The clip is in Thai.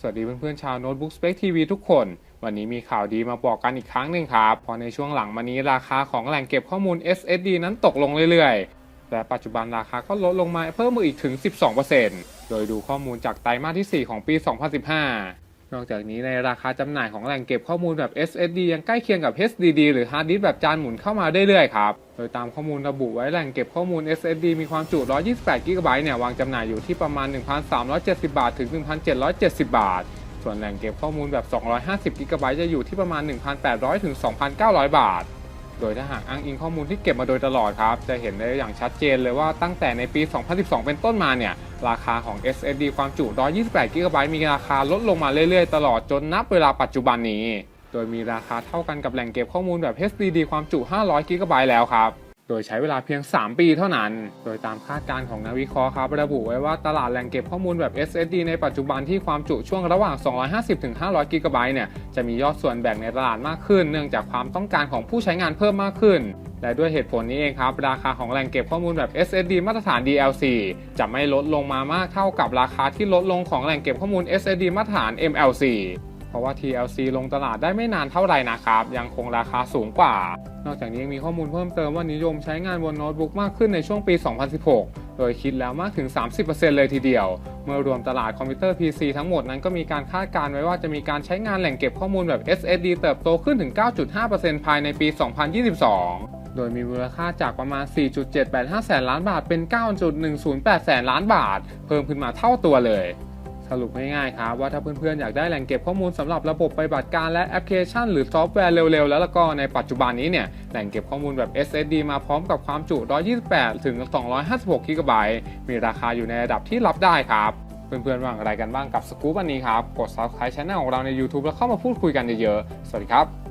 สวัสดีเพื่อนๆชาวโน้ตบุ๊กสเปคทีวีทุกคน วันนี้มีข่าวดีมาบอกกันอีกครั้งหนึ่งครับเพอในช่วงหลังมานี้ราคาของแหล่งเก็บข้อมูล SSD นั้นตกลงเรื่อยๆ และปัจจุบันราคาก็ลดลงมาเพิ่มมาอีกถึง 12%โดยดูข้อมูลจากไตรมาสที่ 4 ของปี 2015 นอกจากนี้ในราคาจำหน่ายของแหล่งเก็บข้อมูลแบบ SSD ยังใกล้เคียงกับ HDD หรือฮาร์ดดิสก์แบบจานหมุนเข้ามาเรื่อยๆครับ โดยตามข้อมูลระบุไว้แหล่งเก็บข้อมูล SSD มีความจุ 128 GB เนี่ย วางจำหน่ายอยู่ที่ประมาณ 1,370 บาท ถึง 1,770 บาท ส่วนแหล่งเก็บข้อมูลแบบ 250 GB จะอยู่ที่ประมาณ 1,800 ถึง 2,900 บาท โดยถ้าหากอ้างอิงข้อมูลที่เก็บมาโดยตลอดครับ จะเห็นได้อย่างชัดเจนเลยว่าตั้งแต่ในปี 2012 เป็นต้นมาเนี่ย ราคาของ SSD ความจุ 128 GB มีราคาลดลงมาเรื่อยๆ ตลอดจนนับเวลาปัจจุบันนี้ โดยมีราคาเท่ากันกับแหล่งเก็บข้อมูลแบบ HDD ความจุ 500 GB แล้วครับ โดยใช้เวลาเพียง 3 ปีเท่านั้น โดยตามคาดการณ์ของนักวิเคราะห์ครับระบุไว้ว่าตลาดแหล่งเก็บข้อมูลแบบ SSD ในปัจจุบันที่ความจุช่วงระหว่าง 250-500 กิกะไบต์เนี่ย จะมียอดส่วนแบ่งในตลาดมากขึ้น เนื่องจากความต้องการของผู้ใช้งานเพิ่มมากขึ้น และด้วยเหตุผลนี้เองครับ ราคาของแหล่งเก็บข้อมูลแบบ SSD มาตรฐาน DLC จะไม่ลดลงมามากเท่ากับราคาที่ลดลงของแหล่งเก็บข้อมูล SSD มาตรฐาน MLC เพราะว่า TLC ลงตลาดได้ไม่นานเท่าไหร่นะครับ ยังคงราคาสูงกว่า นอกจากนี้ยังมีข้อมูลเพิ่มเติมว่านิยมใช้งานบนโน้ตบุ๊กมากขึ้นในช่วงปี 2016 โดยคิดแล้วมากถึง 30%เลยทีเดียว เมื่อรวมตลาดคอมพิวเตอร์ PC ทั้งหมดนั้นก็มีการคาดการณ์ไว้ว่าจะมีการใช้งานแหล่งเก็บข้อมูลแบบ SSD เติบโตขึ้นถึง 9.5%ภายในปี 2022โดยมีมูลค่าจากประมาณ 4.785 แสนล้านบาท เป็น 9.108 แสนล้านบาท เพิ่มขึ้นมาเท่าตัวเลย สรุปง่ายๆครับว่าถ้าเพื่อนๆอยากได้แหล่งเก็บข้อมูลสำหรับระบบปฏิบัติการและแอปพลิเคชัน หรือซอฟต์แวร์เร็วๆ แล้วแล้วก็ในปัจจุบันนี้เนี่ยแหล่งเก็บข้อมูลแบบ SSD มาพร้อมกับความจุ 128 ถึง 256 กิกะไบต์มีราคาอยู่ในระดับที่รับได้ครับเพื่อนๆว่าอะไรกันบ้างกับสกู๊ปวันนี้ครับ กด subscribe channel ของเราใน YouTube แล้วเข้ามาพูดคุยกันเยอะๆ สวัสดีครับ